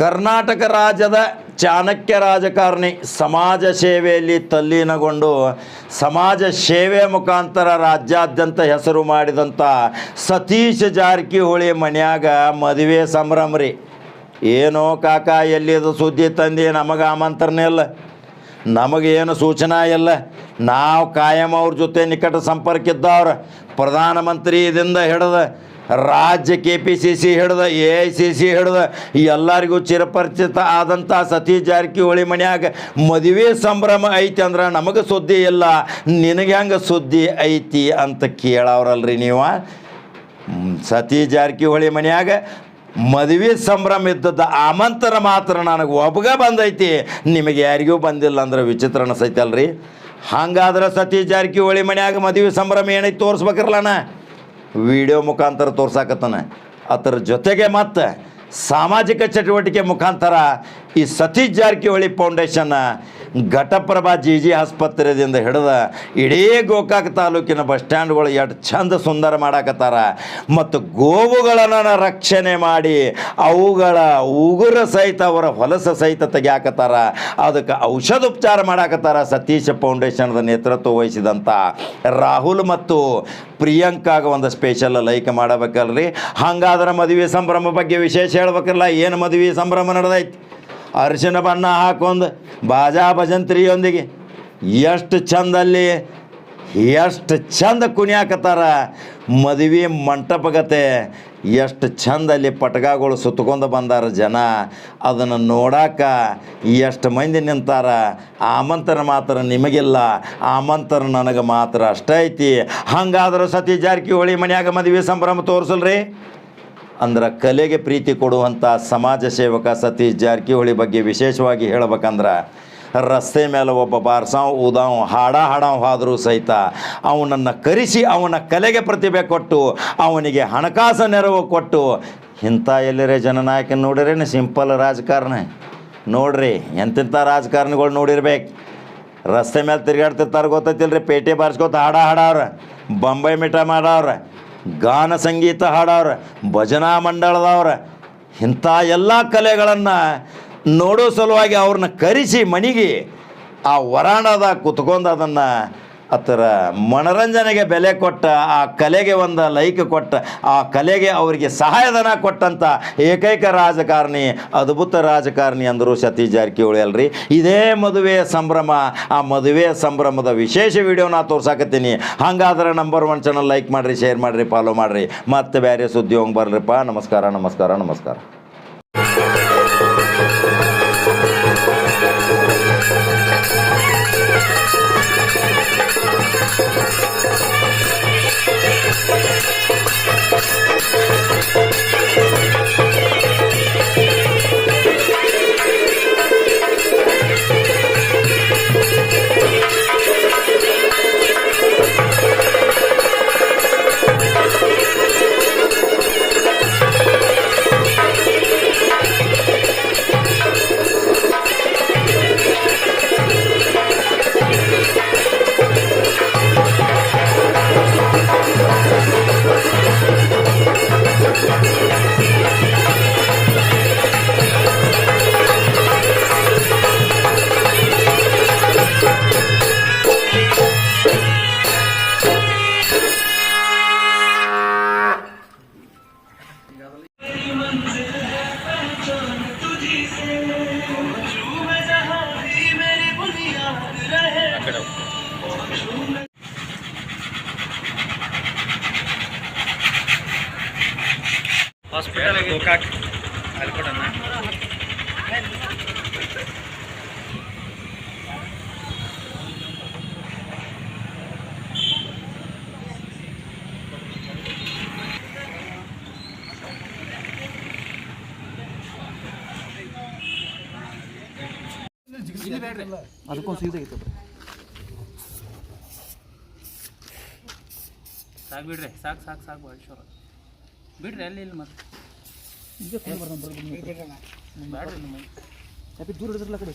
ಕರ್ನಾಟಕ ರಾಜ್ಯದ ಚಾಣಕ್ಯ ರಾಜಕಾರಣಿ ಸಮಾಜ ಸೇವೆಯಲ್ಲಿ ತಲ್ಲೀನಗೊಂಡು ಸಮಾಜ ಸೇವೆ ಮುಖಾಂತರ ರಾಜ್ಯಾದ್ಯಂತ ಹೆಸರು ಮಾಡಿದಂಥ ಸತೀಶ್ ಜಾರಕಿಹೊಳಿ ಮನ್ಯಾಗ ಮದುವೆ ಸಂಭ್ರಮ ರೀ. ಏನೋ ಕಾಕ ಎಲ್ಲಿದು ಸುದ್ದಿ ತಂದು, ನಮಗೆ ಆಮಂತ್ರಣ ಇಲ್ಲ. ನಮಗೇನು ಸೂಚನಾ ಇಲ್ಲ. ನಾವು ಕಾಯಂ ಅವ್ರ ಜೊತೆ ನಿಕಟ ಸಂಪರ್ಕ ಇದ್ದವ್ರು ಪ್ರಧಾನಮಂತ್ರಿದಿಂದ ಹಿಡ್ದು ರಾಜ್ಯ ಕೆ ಪಿ ಸಿ ಸಿ ಹಿಡ್ದ ಎ ಐ ಸಿ ಸಿ ಹಿಡ್ದ, ಎಲ್ಲರಿಗೂ ಚಿರಪರಿಚಿತ ಆದಂಥ ಸತೀಶ್ ಜಾರಕಿಹೊಳಿ ಮನ್ಯಾಗ ಮದುವೆ ಸಂಭ್ರಮ ಐತಿ ಅಂದ್ರೆ ನಮಗೆ ಸುದ್ದಿ ಇಲ್ಲ, ನಿನಗೆ ಹೆಂಗೆ ಸುದ್ದಿ ಐತಿ ಅಂತ ಕೇಳವ್ರಲ್ರಿ ನೀವು? ಸತೀಶ್ ಜಾರಕಿಹೊಳಿ ಮನ್ಯಾಗ ಮದುವೆ ಸಂಭ್ರಮ ಇದ್ದದ ಆಮಂತ್ರ ಮಾತ್ರ ನನಗೆ ಒಬ್ಬಗ ಬಂದೈತಿ, ನಿಮಗೆ ಯಾರಿಗೂ ಬಂದಿಲ್ಲ ಅಂದ್ರೆ ವಿಚಿತ್ರ ಅನಿಸೈತಲ್ರಿ. ಹಂಗಾದ್ರೆ ಸತೀಶ್ ಜಾರಕಿಹೊಳಿ ಮನ್ಯಾಗ ಮದುವೆ ಸಂಭ್ರಮ ಏನೈತಿ ತೋರಿಸ್ಬೇಕಿರಲ್ಲಣ್ಣ ವಿಡಿಯೋ ಮುಖಾಂತರ ತೋರ್ಸಾಕತ್ತಾನೆ. ಅದರ ಜೊತೆಗೆ ಮತ್ತೆ ಸಾಮಾಜಿಕ ಚಟುವಟಿಕೆ ಮುಖಾಂತರ ಈ Satish Jarkiholi foundation Ghataprabha G G ಆಸ್ಪತ್ರೆದಿಂದ ಹಿಡಿದ ಇಡೀ ಗೋಕಾಕ್ ತಾಲೂಕಿನ ಬಸ್ ಸ್ಟ್ಯಾಂಡ್ಗಳು ಎಷ್ಟು ಚಂದ ಸುಂದರ ಮಾಡಾಕತ್ತಾರ. ಮತ್ತು ಗೋವುಗಳನ್ನು ರಕ್ಷಣೆ ಮಾಡಿ ಅವುಗಳ ಉಗುರ ಸಹಿತ, ಅವರ ಹೊಲಸ ಸಹಿತ ತೆಗೆಯಾಕತ್ತಾರ. ಅದಕ್ಕೆ ಔಷಧೋಪಚಾರ ಮಾಡಾಕತ್ತಾರ ಸತೀಶ್ ಫೌಂಡೇಶನ್ದ ನೇತೃತ್ವ ವಹಿಸಿದಂಥ ರಾಹುಲ್ ಮತ್ತು ಪ್ರಿಯಾಂಕಾಗ ಒಂದು ಸ್ಪೆಷಲ್ ಲೈಕ್ ಮಾಡಬೇಕಲ್ರಿ. ಹಂಗಾದ್ರೆ ಮದುವೆ ಸಂಭ್ರಮ ಬಗ್ಗೆ ವಿಶೇಷ ಹೇಳ್ಬೇಕಲ್ಲ, ಏನು ಮದುವೆ ಸಂಭ್ರಮ ನಡೆದೈತಿ? ಅರಿಶಿನ ಬಣ್ಣ ಹಾಕೊಂದು ಬಾಜಾ ಭಜಂತ್ರಿಯೊಂದಿಗೆ. ಎಷ್ಟು ಚಂದಲ್ಲಿ, ಎಷ್ಟು ಚಂದ ಕುಣಿಯಾಕತ್ತಾರ. ಮದುವೆ ಮಂಟಪಗತೆ ಎಷ್ಟು ಚಂದಲ್ಲಿ ಪಟಗಾಗಳು ಸುತ್ತಕೊಂಡು ಬಂದಾರ ಜನ. ಅದನ್ನು ನೋಡಾಕ ಎಷ್ಟು ಮಂದಿ ನಿಂತಾರ. ಆಮಂತ್ರಣ ಮಾತ್ರ ನಿಮಗಿಲ್ಲ. ಆಮಂತ್ರ ನನಗೆ ಮಾತ್ರ ಅಷ್ಟೈತಿ ಹಂಗಾದ್ರೆ ಸತಿ ಜಾರಕಿಹೊಳಿ ಮನ್ಯಾಗ ಮದುವೆ ಸಂಭ್ರಮ ತೋರಿಸಲ್ರಿ? ಅಂದ್ರೆ ಕಲೆಗೆ ಪ್ರೀತಿ ಕೊಡುವಂಥ ಸಮಾಜ ಸೇವಕ ಸತೀಶ್ ಜಾರಕಿಹೊಳಿ ಬಗ್ಗೆ ವಿಶೇಷವಾಗಿ ಹೇಳ್ಬೇಕಂದ್ರೆ ರಸ್ತೆ ಮೇಲೆ ಒಬ್ಬ ಬಾರ್ಸಾವ್ ಉದಾವ್ ಹಾಡ ಹಾಡಾವ್ ಆದರೂ ಸಹಿತ ಅವನನ್ನು ಕರೆಸಿ ಅವನ ಕಲೆಗೆ ಪ್ರತಿಭೆ ಕೊಟ್ಟು ಅವನಿಗೆ ಹಣಕಾಸು ನೆರವು ಕೊಟ್ಟು ಇಂಥ ಎಲ್ಲರೇ ಜನನಾಯಕ ನೋಡಿರೇನು ಸಿಂಪಲ್ ರಾಜಕಾರಣ? ನೋಡ್ರಿ, ಎಂತೆಂಥ ರಾಜಕಾರಣಿಗಳು ನೋಡಿರ್ಬೇಕು. ರಸ್ತೆ ಮೇಲೆ ತಿರ್ಗಾಡ್ತಿರ್ತಾರೆ ಗೊತ್ತೈತಿಲ್ರಿ, ಪೇಟೆ ಬಾರಿಸ್ಕೊತ ಹಾಡ ಹಾಡವ್ರ, ಬೊಂಬೈ ಮಿಠಾಯಿ ಮಾಡವ್ರ. ಗಾನ ಸಂಗೀತ ಹಾಡೋರ ಭಜನಾ ಮಂಡಳದವ್ರ ಇಂಥ ಎಲ್ಲ ಕಲೆಗಳನ್ನು ನೋಡೋ ಸಲುವಾಗಿ ಅವ್ರನ್ನ ಕರೆಸಿ ಮನೆಗೆ ಆ ವರಾಣದ ಕುತ್ಕೊಂಡು ಅದನ್ನು ಅದರ ಮನರಂಜನೆಗೆ ಬೆಲೆ ಕೊಟ್ಟ, ಆ ಕಲೆಗೆ ಒಂದು ಲೈಕ್ ಕೊಟ್ಟ, ಆ ಕಲೆಗೆ ಅವರಿಗೆ ಸಹಾಯಧನ ಕೊಟ್ಟಂಥ ಏಕೈಕ ರಾಜಕಾರಣಿ, ಅದ್ಭುತ ರಾಜಕಾರಣಿ ಅಂದರು ಸತೀಶ್ ಜಾರಕಿಹೊಳಿ ಅಲ್ರಿ. ಇದೇ ಮದುವೆ ಸಂಭ್ರಮ. ಆ ಮದುವೆ ಸಂಭ್ರಮದ ವಿಶೇಷ ವಿಡಿಯೋ ನಾ ತೋರ್ಸಾಕತ್ತೀನಿ. ಹಂಗಾದ್ರೆ ನಂಬರ್ ಒನ್ ಚಾನಲ್ ಲೈಕ್ ಮಾಡಿರಿ ಶೇರ್ ಮಾಡಿರಿ ಫಾಲೋ ಮಾಡಿರಿ. ಮತ್ತೆ ಬೇರೆ ಸುದ್ದಿ ಹೋಗಿ ಬರ್ರಿಪ್ಪ ನಮಸ್ಕಾರ ನಮಸ್ಕಾರ ನಮಸ್ಕಾರ. ಗೋಕಾಕ್ ಅಲ್ಲಿ ಕೊಡೋಣ ಅದಕ್ಕೊಂದು ಸೀದಾ ಐತೆ ಸಾಕು ಬಿಡ್ರಿ, ಸಾಕು ಸಾಕು ಸಾಕು ಐಶ್ವರ ಬಿಡ್ರಿ, ಅಲ್ಲಿ, ಇಲ್ಲಿ ಮತ್ತೆ. ದೂರ ಹಿಡಿದ್ರಲ್ಲ ಆ ಕಡೆ